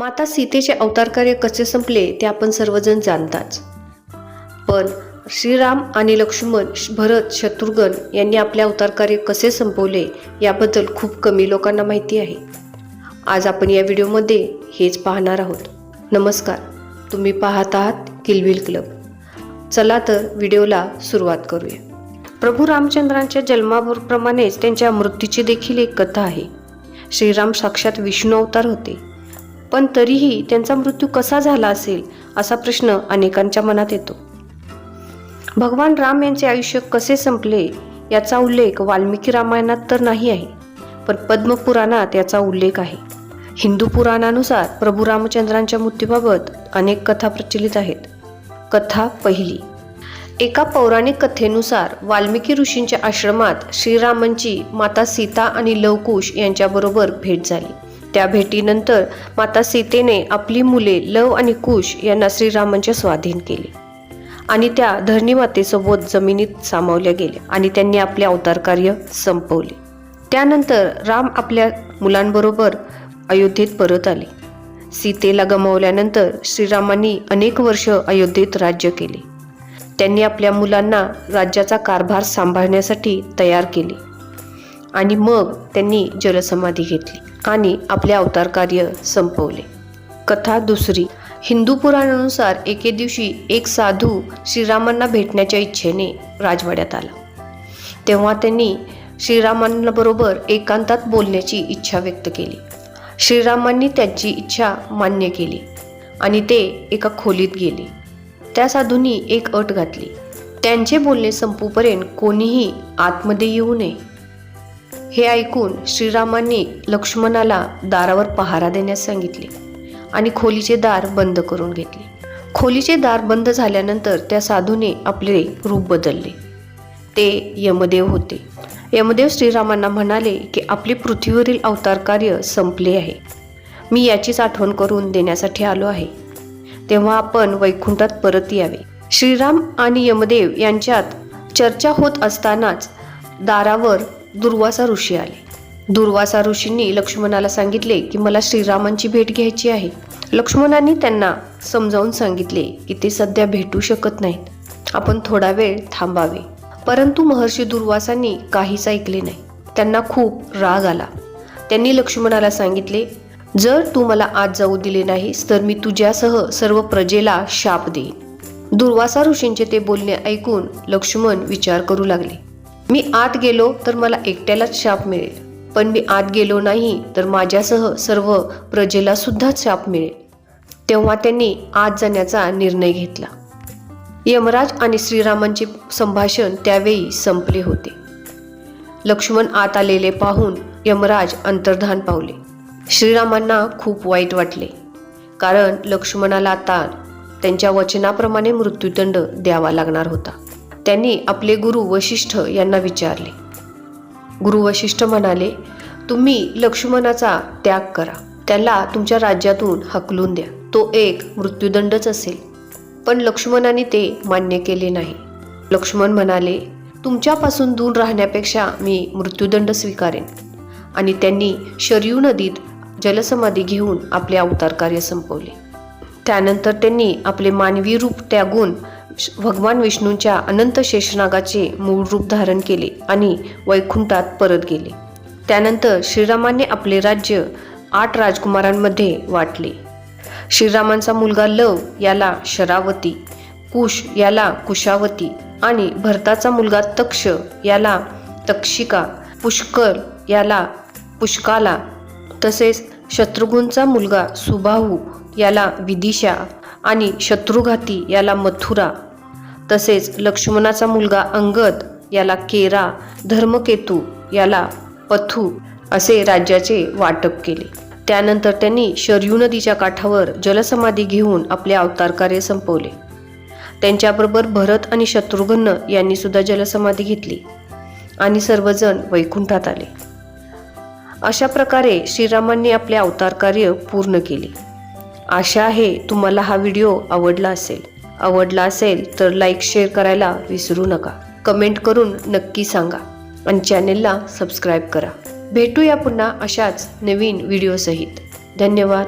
माता सीतेचे अवतारकार्य कसे संपले ते आपण सर्वजण जाणताच. पण श्रीराम आणि लक्ष्मण भरत शत्रुघ्न यांनी आपले अवतारकार्य कसे संपवले याबद्दल खूप कमी लोकांना माहिती आहे. आज आपण या व्हिडिओमध्ये हेच पाहणार आहोत. नमस्कार. तुम्ही पाहत आहात किलबिल क्लब. चला तर व्हिडिओला सुरुवात करूया. प्रभू रामचंद्रांच्या जन्माप्रमाणेच त्यांच्या मृत्यूची देखील एक कथा आहे. श्रीराम साक्षात विष्णू अवतार होते. पण तरीही त्यांचा मृत्यू कसा झाला असेल असा प्रश्न अनेकांच्या मनात येतो. भगवान राम यांचे आयुष्य कसे संपले याचा उल्लेख वाल्मिकी रामायणात तर नाही आहे पण पद्मपुराणात याचा उल्लेख आहे. हिंदू पुराणानुसार प्रभू रामचंद्रांच्या मृत्यूबाबत अनेक कथा प्रचलित आहेत. कथा पहिली. एका पौराणिक कथेनुसार वाल्मिकी ऋषींच्या आश्रमात श्रीरामांची माता सीता आणि लवकुश यांच्याबरोबर भेट झाली. त्या भेटीनंतर माता सीतेने आपली मुले लव आणि कुश यांना श्रीरामांच्या स्वाधीन केले. आणि त्या धरणीमातेसोबत जमिनीत सामावल्या गेल्या आणि त्यांनी आपले अवतार कार्य संपवले. त्यानंतर राम आपल्या मुलांबरोबर अयोध्येत परत आले. सीतेला गमावल्यानंतर श्रीरामांनी अनेक वर्ष अयोध्येत राज्य केले. त्यांनी आपल्या मुलांना राज्याचा कारभार सांभाळण्यासाठी तयार केले. आणि मग त्यांनी जलसमाधी घेतली आणि आपले अवतार कार्य संपवले. कथा दुसरी. हिंदू पुराणानुसार एके दिवशी एक साधू श्रीरामांना भेटण्याच्या इच्छेने राजवाड्यात आला. तेव्हा त्यांनी श्रीरामांबरोबर एकांतात बोलण्याची इच्छा व्यक्त केली. श्रीरामांनी त्यांची इच्छा मान्य केली आणि ते एका खोलीत गेले. त्या साधूंनी एक अट घातली. त्यांचे बोलणे संपूपर्यंत कोणीही आतमध्ये येऊ नये. हे ऐकून श्रीरामांनी लक्ष्मणाला दारावर पहारा देण्यास सांगितले आणि खोलीचे दार बंद करून घेतले. खोलीचे दार बंद झाल्यानंतर त्या साधूने आपले रूप बदलले. ते यमदेव होते. यमदेव श्रीरामांना म्हणाले की आपले पृथ्वीवरील अवतार कार्य संपले आहे. मी याचीच आठवण करून देण्यासाठी आलो आहे. तेव्हा आपण वैकुंठात परत यावे. श्रीराम आणि यमदेव यांच्यात चर्चा होत असतानाच दारावर दुर्वासा ऋषी आले. दुर्वासा ऋषींनी लक्ष्मणाला सांगितले की मला श्रीरामांची भेट घ्यायची आहे. लक्ष्मणांनी त्यांना समजावून सांगितले की ते सध्या भेटू शकत नाहीत. आपण थोडा वेळ थांबावे. परंतु महर्षी दुर्वासांनी काहीच ऐकले नाही. त्यांना खूप राग आला. त्यांनी लक्ष्मणाला सांगितले जर तू मला आज जाऊ दिले नाहीस तर मी तुझ्यासह सर्व प्रजेला शाप देईन. दुर्वासा ऋषींचे ते बोलणे ऐकून लक्ष्मण विचार करू लागले. मी आत गेलो तर मला एकट्यालाच शाप मिळेल. पण मी आत गेलो नाही तर माझ्यासह सर्व प्रजेला सुद्धा शाप मिळेल. तेव्हा त्यांनी आत जाण्याचा निर्णय घेतला. यमराज आणि श्रीरामांचे संभाषण त्यावेळी संपले होते. लक्ष्मण आत आलेले पाहून यमराज अंतर्धान पावले. श्रीरामांना खूप वाईट वाटले. कारण लक्ष्मणाला आता त्यांच्या वचनाप्रमाणे मृत्यूदंड द्यावा लागणार होता. त्यांनी आपले गुरु वशिष्ठ यांना विचारले. गुरु वशिष्ठ म्हणाले तुम्ही लक्ष्मणाचा त्याग करा. त्याला तुमच्या राज्यातून हकलून द्या. तो एक मृत्यूदंडच असेल. पण लक्ष्मणाने ते मान्य केले नाही. लक्ष्मण म्हणाले तुमच्यापासून दूर राहण्यापेक्षा मी मृत्यूदंड स्वीकारेन. आणि त्यांनी शरयू नदीत जलसमाधी घेऊन आपले अवतार कार्य संपवले. त्यानंतर त्यांनी आपले मानवी रूप त्यागून भगवान विष्णूंच्या अनंत शेषनागाचे मूळ रूप धारण केले आणि वैकुंठात परत गेले. त्यानंतर श्रीरामाने आपले राज्य आठ राजकुमारांमध्ये वाटले. श्रीरामांचा मुलगा लव याला शरावती कुश याला कुशावती आणि भरताचा मुलगा तक्ष याला तक्षिका पुष्कर याला पुष्काला तसेच शत्रुघ्नचा मुलगा सुबाहू याला विदिशा आणि शत्रुघाती याला मथुरा तसेच लक्ष्मणाचा मुलगा अंगद याला केरा धर्मकेतू याला पथू असे राज्याचे वाटप केले. त्यानंतर त्यांनी शरयू नदीच्या काठावर जलसमाधी घेऊन आपले अवतार कार्य संपवले. त्यांच्याबरोबर भरत आणि शत्रुघ्न यांनी सुद्धा जलसमाधी घेतली आणि सर्वजण वैकुंठात आले. अशा प्रकारे श्रीरामांनी आपले अवतार कार्य पूर्ण केले. आशा आहे तुम्हाला हा व्हिडिओ आवडला असेल. आवडला असेल तर लाईक शेअर करायला विसरू नका. कमेंट करून नक्की सांगा. आणि चॅनेलला सबस्क्राईब करा. भेटूया पुन्हा अशाच नवीन व्हिडिओसहित धन्यवाद.